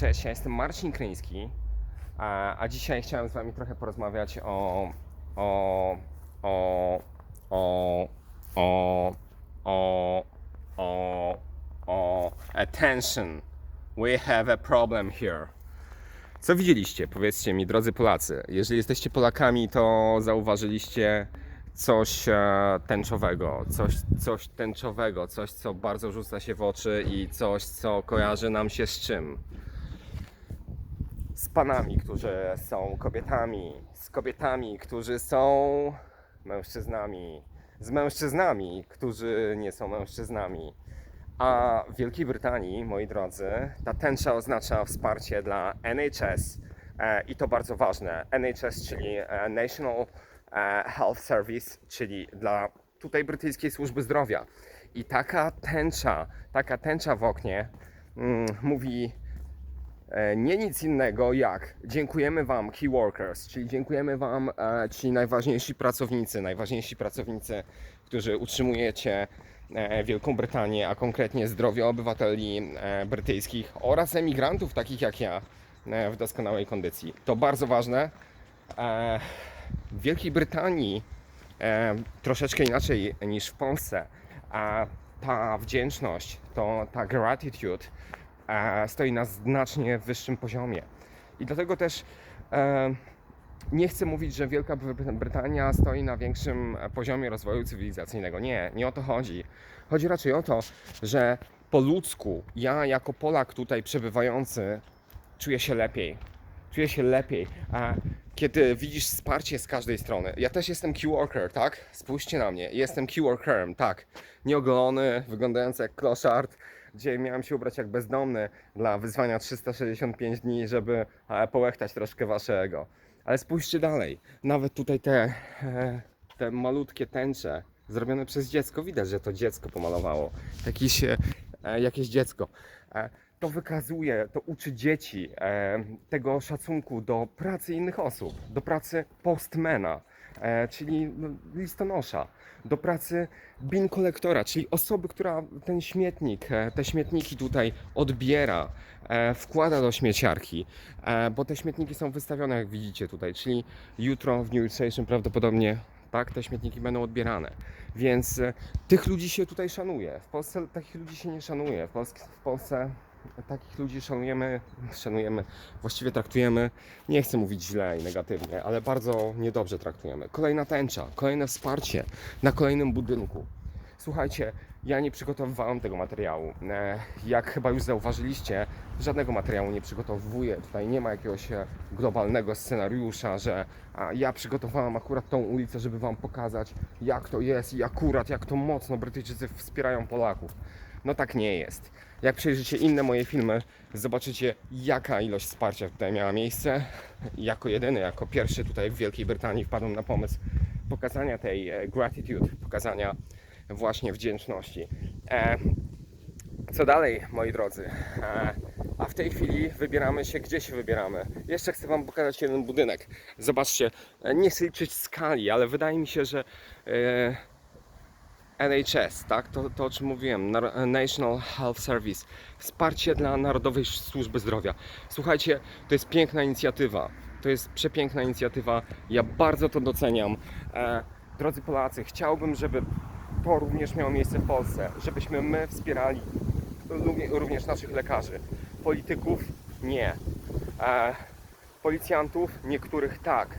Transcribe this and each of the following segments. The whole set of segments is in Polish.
Cześć, ja jestem Marcin Kryński, a, a dzisiaj chciałem z Wami trochę porozmawiać o, o, o, o, o, o, o, o, attention. We have a problem here. Co widzieliście? Powiedzcie mi, drodzy Polacy. Jeżeli jesteście Polakami, to zauważyliście coś e, tęczowego, coś, coś tęczowego, coś, co bardzo rzuca się w oczy i coś, co kojarzy nam się z czym? Panami, którzy są kobietami, z kobietami, którzy są mężczyznami, z mężczyznami, którzy nie są mężczyznami. A w Wielkiej Brytanii, moi drodzy, ta tęcza oznacza wsparcie dla NHS e, i to bardzo ważne. NHS, czyli e, National e, Health Service, czyli dla tutaj brytyjskiej służby zdrowia. I taka tęcza, taka tęcza w oknie mm, mówi nie nic innego jak dziękujemy Wam, key workers, czyli dziękujemy Wam, e, ci najważniejsi pracownicy, najważniejsi pracownicy, którzy utrzymujecie e, Wielką Brytanię, a konkretnie zdrowie obywateli e, brytyjskich oraz emigrantów takich jak ja e, w doskonałej kondycji. To bardzo ważne. E, W Wielkiej Brytanii e, troszeczkę inaczej niż w Polsce, a ta wdzięczność, to ta gratitude e, stoi na znacznie wyższym poziomie. I dlatego też e, nie chcę mówić, że Wielka Bry- Brytania stoi na większym poziomie rozwoju cywilizacyjnego. Nie, nie o to chodzi. Chodzi raczej o to, że po ludzku ja jako Polak tutaj przebywający czuję się lepiej. Czuję się lepiej. Kiedy widzisz wsparcie z każdej strony. Ja też jestem key worker, tak? Spójrzcie na mnie. Jestem key workerem, tak. Nieogolony, wyglądający jak kloszard. Dzisiaj miałem się ubrać jak bezdomny dla wyzwania 365 dni, żeby e, połechtać troszkę waszego. Ale spójrzcie dalej. Nawet tutaj te, e, te malutkie tęcze zrobione przez dziecko. Widać, że to dziecko pomalowało. Jakieś, e, jakieś dziecko. To wykazuje, to uczy dzieci e, tego szacunku do pracy innych osób, do pracy postmana, e, czyli no, listonosza, do pracy bin kolektora, czyli osoby, która ten śmietnik, e, te śmietniki tutaj odbiera, e, wkłada do śmieciarki, e, bo te śmietniki są wystawione, jak widzicie tutaj, czyli jutro w dniu jutrzejszym prawdopodobnie tak, te śmietniki będą odbierane. Więc e, tych ludzi się tutaj szanuje. W Polsce takich ludzi się nie szanuje. W w Polsce takich ludzi szanujemy, szanujemy, właściwie traktujemy, nie chcę mówić źle i negatywnie, ale bardzo niedobrze traktujemy. Kolejna tęcza, kolejne wsparcie na kolejnym budynku. Słuchajcie, ja nie przygotowywałem tego materiału. E, Jak chyba już zauważyliście, żadnego materiału nie przygotowuję. Tutaj nie ma jakiegoś e, globalnego scenariusza, że ja przygotowałem akurat tą ulicę, żeby Wam pokazać, jak to jest i akurat jak to mocno Brytyjczycy wspierają Polaków. No tak nie jest. Jak przejrzycie inne moje filmy, zobaczycie jaka ilość wsparcia tutaj miała miejsce. Jako jedyny, jako pierwszy tutaj w Wielkiej Brytanii wpadłem na pomysł pokazania tej e, gratitude, pokazania właśnie wdzięczności. E, co dalej, moi drodzy? E, a w tej chwili wybieramy się, gdzie się wybieramy? Jeszcze chcę Wam pokazać jeden budynek. Zobaczcie, e, nie chcę liczyć skali, ale wydaje mi się, że e, NHS, tak? To, to o czym mówiłem, National Health Service, wsparcie dla Narodowej Służby Zdrowia. Słuchajcie, to jest piękna inicjatywa. To jest przepiękna inicjatywa. Ja bardzo to doceniam. E, drodzy Polacy, chciałbym, żeby to również miało miejsce w Polsce, żebyśmy my wspierali równie- również naszych lekarzy. Polityków nie. E, policjantów niektórych tak.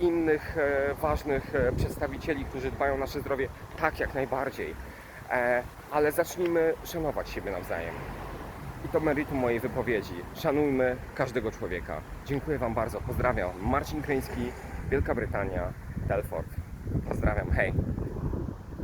Innych e, ważnych e, przedstawicieli, którzy dbają o nasze zdrowie, tak jak najbardziej. E, ale zacznijmy szanować siebie nawzajem. I to meritum mojej wypowiedzi. Szanujmy każdego człowieka. Dziękuję Wam bardzo. Pozdrawiam. Marcin Kryński, Wielka Brytania, Telford. Pozdrawiam. Hej.